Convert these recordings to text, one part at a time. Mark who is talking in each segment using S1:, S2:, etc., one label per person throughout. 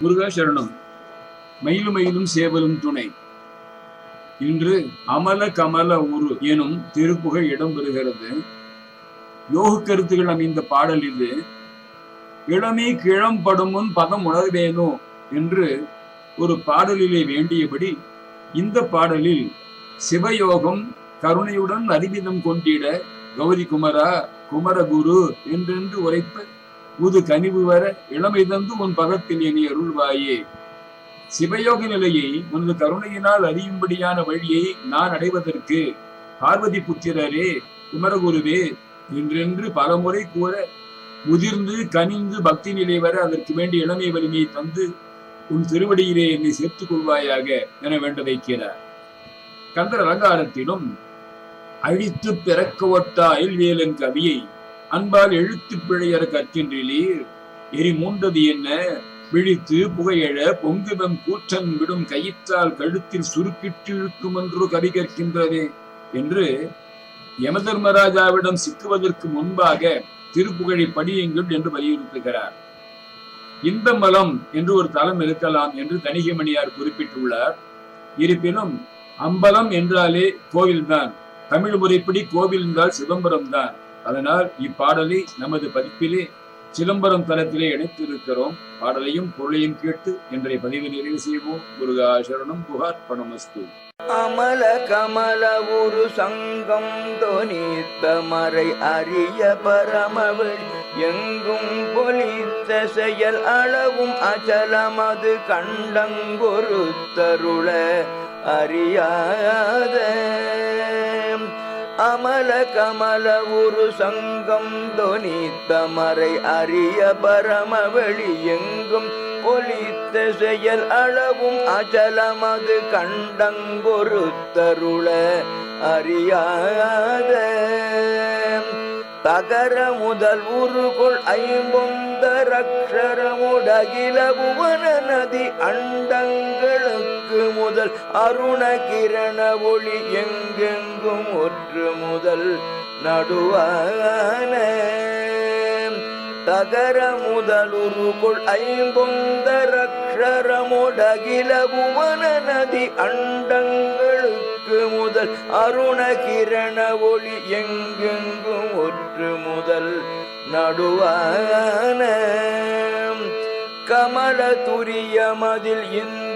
S1: முருகா சரணம். மயிலும் மயிலும் சேவலும் துணை. இன்று அமல கமல உரு எனும் திருப்புகழ் இடம்பெறுகிறது. யோக கருத்துகள் அமைந்த பாடல் இது. இளமே கிழம்படும் முன் பதம் உணர்வேனோ என்று ஒரு பாடலிலே வேண்டியபடி இந்த பாடலில் சிவயோகம் கருணையுடன் அறிவிதம் கொண்டிட கௌரி குமரா குமரகுரு என்றென்று உரைப்ப உது கனிவு வர இளமை தந்து உன் பதத்தில் இனி அருள்வாயே. சிவயோக நிலையை உனது கருணையினால் அறியும்படியான வழியை நான் அடைவதற்கு பார்வதி புத்திரரே குமரகுருவே என்றென்று பலமுறை கூற முதிர்ந்து கனிந்து பக்தி நிலை வர அதற்கு வேண்டிய இளமை வலிமையை தந்து உன் திருவடியிலே என்னை சேர்த்துக் கொள்வாயாக என வேண்ட வைக்கிறார் கந்தர் அலங்காரத்திலும் அழித்து பிறக்க ஒட்ட அயல்வேலன் கவியை அன்பால் எழுத்து பிழையற கற்கின்றீர் எரி மூண்டது என்ன? விழித்து புகையழ பொங்குவம் கூற்றம் விடும் கயிற்றால் கழுத்தில் சுருக்கிட்டு இழுக்கும் என்று கவி கற்கின்றதே என்று யமதர்மராஜாவிடம் சிக்குவதற்கு முன்பாக திருப்புகழை படியுங்கள் என்று வலியுறுத்துகிறார். இந்த மலம் என்று ஒரு தலம் இருக்கலாம் என்று தணிகைமணியார் குறிப்பிட்டுள்ளார். இருப்பினும் அம்பலம் என்றாலே கோவில்தான். தமிழ் முறைப்படி கோவில் என்றால் சிதம்பரம் தான் அதனால் இப்பாடலை நமது பதிப்பிலே சிதம்பரம் தலத்திலே இணைத்திருக்கிறோம். பாடலையும் பொருளையும் கேட்டு இன்றைய பதிவு நிறைவு செய்வோம். முருகா சரணம் புகார் பணமஸ்து
S2: அமல கமல ஒரு சங்கம் தொனித்த மறை அரிய பரமவள் எங்கும் பொலித்த செயல் அளவும் அச்சலமது கண்டங்கொருத்தருள அறியாத அமல கமல ஒரு சங்கம் தொனித்த மறை அரிய பரமவெளி எங்கும் பொலித்த செயல் அளவும் அச்சலமது கண்டங்கொருத்தருள அறியாத. தகர முதல் உருகொள் ஐம்பொந்தரக்ஷரமுடகில புவன நதி அண்டங்களுக்கு முதல் அருண கிரண ஒளி எங்கெங்கும் ஒற்று முதல் நடுவான. தகர முதலுருக்குள் ஐம்பொந்தரக்ஷரமுடகில புவன நதி அண்டங்களுக்கு முதல் அருண கிரண ஒளி எங்கெங்கும் ஒற்று முதல் நடுவான. கமல துரியமதில்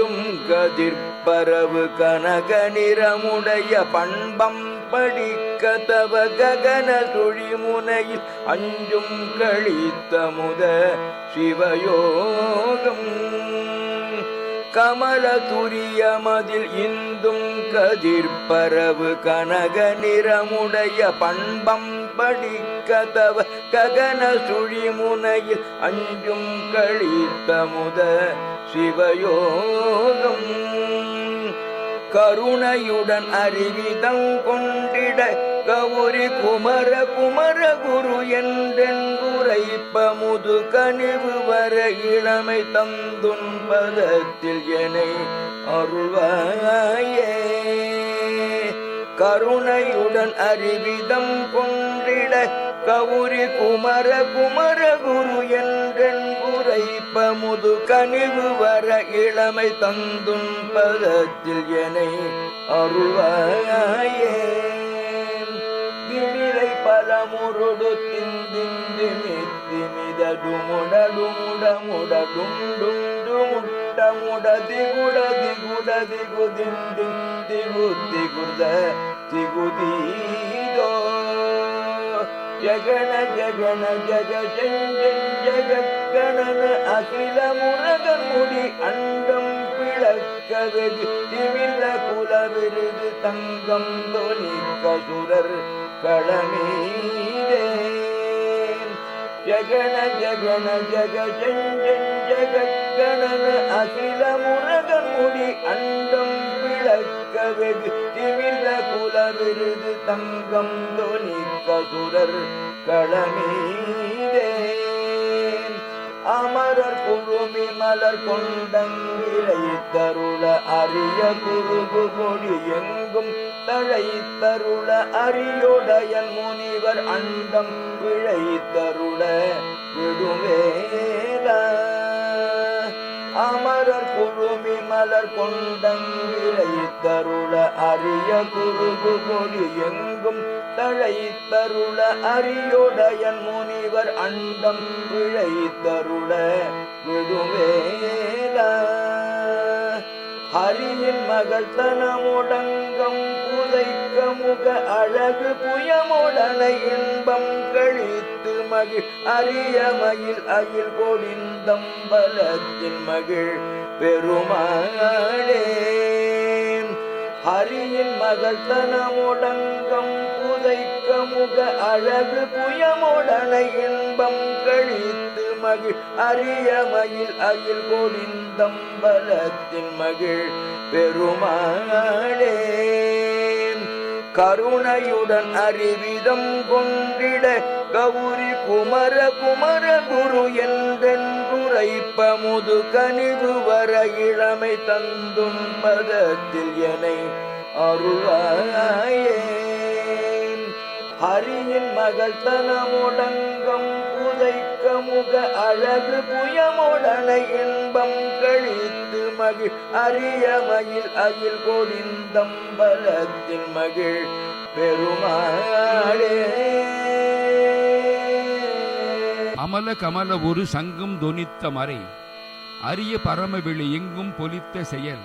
S2: இந்தும் கதிர்பரவு கனக நிறமுடைய பண்பம் படிக்க தவ ககன சுழிமுனையில் அஞ்சும் கழித்த முத சிவயோகம். கமல துரியமதில் இந்தும் கதிர்பரவு கனக நிறமுடைய பண்பம் படிக்க தவ ககன சுழிமுனையில் அஞ்சும் கழித்த முத சிவயோகம் கருணையுடன் அறிவிதம் கொண்டிட கௌரி குமர குமர குரு என்றென்றுரைப்ப முது கனிவு வர இளமை தந்துன் பதத்தில் எனை அருள்வாயே. கருணையுடன் அறிவிதம் கொண்டிட கவுரி குமர குமர குரு என்றென்றுரைப்ப முது கனிவு வர இளமை தந்துன் பதத்தில் என அருள்வாயே திமிரை பல முருடு திந்திமிதடுமுடடுமுடமுடடுண்டுண்டு முட்ட முட திகுட திகுட திகு திண்டு திகுதீதோ. ஜகன ஜகன ஜக செஞ்சன் ஜகக்கணன அகில முருகன் முடி அண்டம் பிளக்க வெகு திமிழ குல விருது தங்கம் தொலிக்க சுரர் களமீதே ஜகன ஜகன ஜக செஞ்சன் ஜகக்கணன அகில முருகன் முடி அண்டம் பிளக்க வெகு திமிழ குல விருது தங்கம் தொலிக்க சுரர் களமீதே அமரர் குழுமி மலர் கொண்டங்கிரை தருள அரிய குருகு கொடி எங்கும் தழை தருள அரியுடையன் முனிவர் அண்டம் பிழை தருள விடுவேலா. அமரர் குழுமி மலர் கொண்டங்கிரை தருள அரிய குருகு கொடி எங்கும் தழைத்தருள தருள அரியுடையன் முனிவர் அண்டம் விழை விடுவேல. ஹரியின் மகள் தனமுடங்கம் புதைக்க முக அழகு புயமுடனை இன்பம் கழித்த மகிழ் அரியமயில் அயில் கொடிந்தம் பலத்தின் மகிழ் பெருமாளே. ஹரியின் மகள் தனமுடங்கம் புதைக்க முக அழகு புயமுடனை இன்பம் கழித்து மகிழ் அரியமயில் அயில் கொடிந்தம் பலத்தின் மகிழ் பெருமாளே. கருணையுடன் அறிவிதம் கொண்டிட கௌரி குமர குமர குரு என்றென்றுரைப்ப முது கனிவு வர இளமை தந்துன் பதத்தில் என அருவாயே ஹரியின் மகள் தனமுடங்கம் புதைக்க முக அழகு புயமுடனை இன்பம் கழித்து மகிழ். அரிய அகில் அயில் பலத்தின் மகிழ். பெருமாளே.
S3: அமல கமல ஒரு சங்கம் தொனித்த மறை. அரிய பரமவெளி எங்கும் பொலித்த செயல்.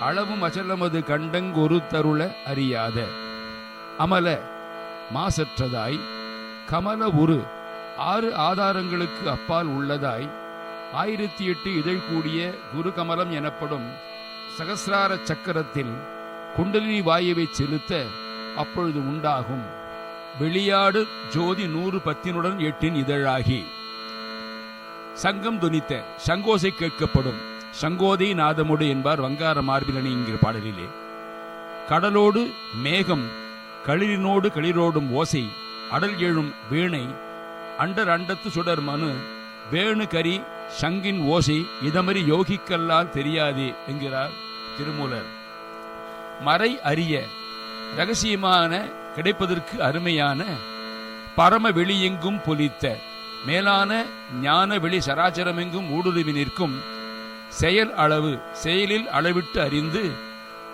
S3: அளவும் அச்சலமது கண்டங்கொரு தருள அறியாத. அமல மாசற்றதாய். கமல ஒரு ஆறு ஆதாரங்களுக்கு அப்பால் உள்ளதாய் ஆயிரத்தி எட்டு இதழ் கூடிய குரு கமலம் எனப்படும் சகசிரார சக்கரத்தில் குண்டலினி வாயுவை செலுத்த அப்பொழுது உண்டாகும். வெளியாடு ஜோதி நூறு பத்தினுடன் எட்டின் இதழாகி. சங்கம் துனித்த சங்கோசை கேட்கப்படும். சங்கோதை நாதமுடு என்பார் வங்கார மார்பிலணி என்கிற பாடலிலே. கடலோடு மேகம் களிரினோடு களிரோடும் ஓசை அடல் எழும் வீணை அண்டர் அண்டத்து சுடர் மனு வேணு கரி சங்கின் ஓசை இதமறி யோகிக்கல்லால் தெரியாது என்கிறார் திருமூலர். மறை அறிய ரகசியமான கிடைப்பதற்கு அருமையான பரம வெளியெங்கும் பொலித்த மேலான ஞான வெளி சராச்சரமெங்கும் ஊடுருவி நிற்கும் செயல் அளவு செயலில் அளவிட்டு அறிந்து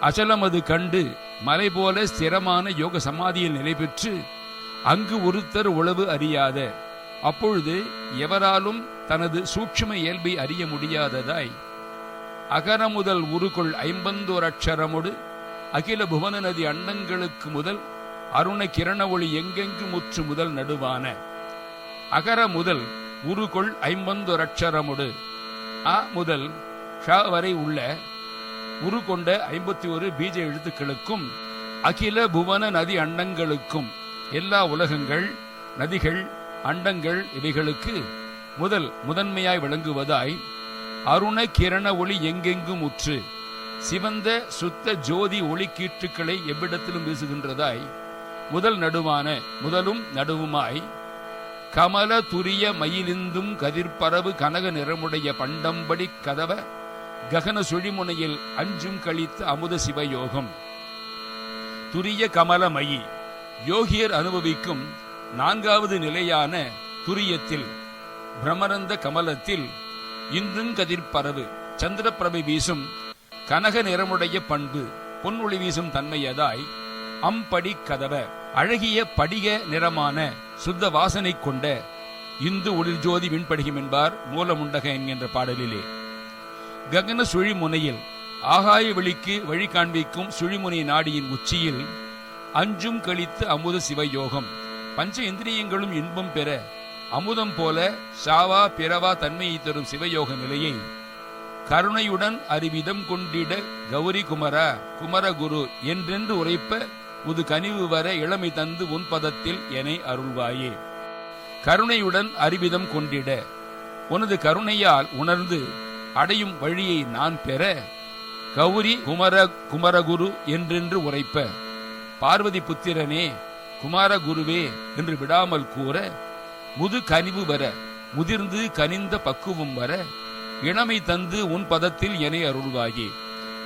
S3: அச்சலமது கண்டு மலை போல ஸ்திரமான யோக சமாதியில் நிலை பெற்று அங்கு ஒருத்தர் உளவு அறியாத அப்பொழுது எவராலும் தனது சூட்சும இயல்பை அறிய முடியாததாய் அகர முதல் உருக்குள் ஐம்பந்தோர் அக்ஷரமொடு அகில புவன நதி அண்டங்களுக்கு முதல் அருண கிரண ஒளி எங்கெங்கு முற்று முதல் நடுவான அகர முதல் உருகொள் ஐம்பந்தோர் அக்ஷரமொடு அ முதல் ஷ வரை உள்ள உரு கொண்ட ஐம்பத்தி ஒரு பீஜ எழுத்துக்களுக்கும் அகில புவன நதி அண்டங்களுக்கும் எல்லா உலகங்கள் நதிகள் அண்டங்கள் இவைகளுக்கு முதல் முதன்மையாய் விளங்குவதாய் அருண கிரண ஒளி எங்கெங்கும் உற்று சிவந்த சுத்த ஜோதி ஒளி கீற்றுக்களை எவ்விடத்திலும் வீசுகின்றதாய் முதல் நடுவான முதலும் நடுவுமாய் கமல துரிய மயிலிந்தும் கதிர்பரவு கனக நிறமுடைய பண்டம்படி கதவ ககன சுழிமுனையில் அஞ்சும் கழித்த அமுத சிவயோகம். துரிய கமல மயி யோகியர் அனுபவிக்கும் நான்காவது நிலையான துரியத்தில் பிரமரந்த கமலத்தில் இன்றும் கதிர்பரவு சந்திரப்பிரபை வீசும் கனக நிறமுடைய பண்பு பொன்னொழி வீசும் தன்மையதாய் அம்படி கதவ அழகிய படிக நிறமான சுத்த வாசனை கொண்ட இந்து ஒளிர் ஜோதி என்பார் மூலமுண்டக என்கின்ற பாடலிலே. ககன சுழிமுனையில் ஆகாய வெளிக்கு வழி காண்பிக்கும் சுழிமுனை நாடியின் உச்சியில் அஞ்சும் கழித்து அமுத சிவயோகம் பஞ்ச இந்திரியங்களும் இன்பம் பெற அமுதம் போல சாவா பிறவா தன்மையை தரும் சிவயோக நிலையை கருணையுடன் அறிவிதம் கொண்டிட கௌரி குமரா குமரகுரு என்றென்று உரைப்ப உது கனிவு வர இளமை தந்து உன் பதத்தில் என அருள்வாயே. கருணையுடன் அறிவிதம் கொண்டிட உனது கருணையால் உணர்ந்து அடையும் வழியை நான் பெற கௌரி குமர குமரகுரு என்றென்று உரைப்ப பார்வதி புத்திரனே குமாரகுருவே என்று விடாமல் கூற முது கனிவு வர முதிர்ந்து கனிந்த பக்குவம் வர இளமை தந்து உன் பதத்தில் என அருள்வாயே.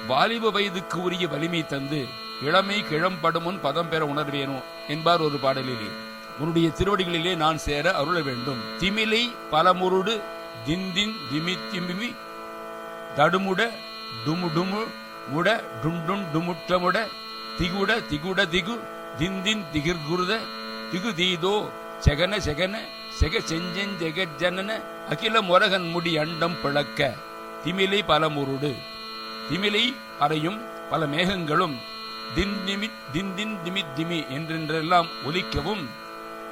S3: வாலிப வயதுக்கு உரிய வலிமை தந்து இளமை கிழம்படும் உன் பதம் பெற உணர்வேனோ என்பார் ஒரு பாடலிலே. உன்னுடைய திருவடிகளிலே நான் சேர அருள வேண்டும். திமிலை பலமுருடு திந்தின் திமி திமிமி தடுமுட டுமு டுமு முட டுண்டுன் டுமுட்டமுட திகுட திகுட திகு திந்தின் திகிர்குருத திகு தீதோ செகன செகன செக செஞ்சென் ஜெகஜனன அகில முரகன் முடி அண்டம் பிளக்க. திமிலை பலமுருடு. திமிலை அறையும் பல மேகங்களும் திந்திமி திந்தின் திமி திமி என்றென்றெல்லாம் ஒலிக்கவும்.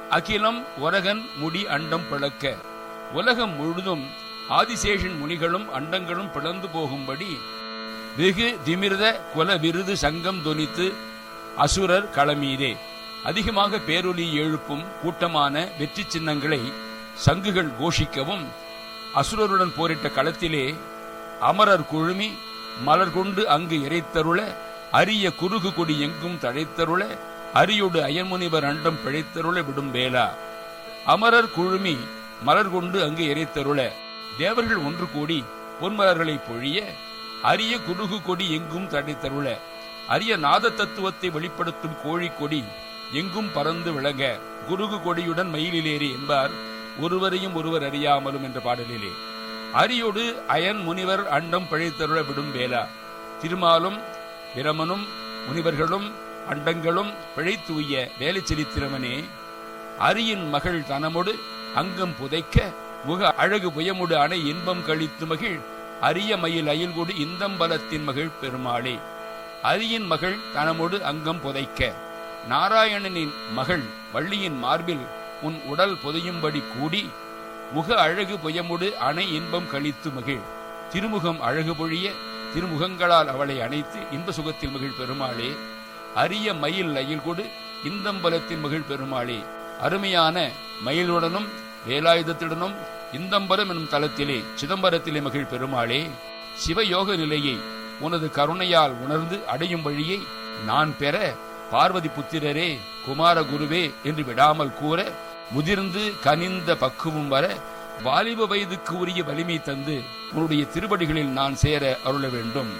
S3: அகிலம் உரகன் முடி அண்டம் பிளக்க. உலகம் முழுதும் ஆதிசேஷன் முனிகளும் அண்டங்களும் பிளந்து போகும்படி வெகு திமிர்த குல விருது சங்கம் தொனித்து அசுரர் களமீதே. அதிகமாக பேரொலி எழுப்பும் கூட்டமான வெற்றி சின்னங்களை சங்குகள் கோஷிக்கவும் அசுரருடன் போரிட்ட களத்திலே அமரர் குழுமி மலர் கொண்டு அங்கு இறைத்தருள அரிய குறுகு கொடி எங்கும் தழைத்தருள அரியோடு அயன்முனிவர் அண்டம் பிழைத்தருள விடும் வேளா. அமரர் குழுமி மலர் கொண்டு அங்கு இறைத்தருள தேவர்கள் ஒன்று கூடி பொன்மலர்களை பொழிய அரிய குறுகு கொடி எங்கும் தடைத்தருள அரிய நாத தத்துவத்தை வெளிப்படுத்தும் கோழி கொடி எங்கும் பறந்து விளங்க குருகு கொடியுடன் மயிலிலேறி என்பார் ஒருவரையும் ஒருவர் அறியாமலும் என்ற பாடலிலே. அரியோடு அயன் முனிவர் அண்டம் பழித்தருள விடும் வேளா. திருமாலும் பிரமனும் முனிவர்களும் அண்டங்களும் பிழைத்துய வேலை செலுத்திரவனே அரியின் மகள் தனமொடு அங்கம் புதைக்க முக அழகு புயமுடு அணை இன்பம் கழித்து மகிழ் அரிய மயில் அயில்கொடு இந்தம்பலத்தின் மகிழ் பெருமாளே. அரியின் மகள் தனமொடு அங்கம் புதைக்க. நாராயணனின் மகள் வள்ளியின் மார்பில் உன் உடல் புதையும்படி கூடி முக அழகு புயமுடு அணை இன்பம் கழித்து மகிழ். திருமுகம் அழகு பொழிய திருமுகங்களால் அவளை அணைத்து இன்ப சுகத்தில் மகிழ் பெருமாளே. அரிய மயில் அயில் கொடு இந்தம்பலத்தின் மகிழ் பெருமாளே. அருமையான மயிலுடனும் வேலாயுதத்துடனும் இந்தம்பரம் என்னும் தலத்திலே சிதம்பரத்திலே மகிழ் பெருமாளே. சிவயோக நிலையை உனது கருணையால் உணர்ந்து அடையும் வழியை நான் பெற பார்வதி புத்திரரே குமார குருவே என்று விடாமல் கூற முதிர்ந்து கனிந்த பக்குவம் வர வாலிப வயதுக்கு உரிய வலிமை தந்து உன்னுடைய திருவடிகளில் நான் சேர அருள வேண்டும்.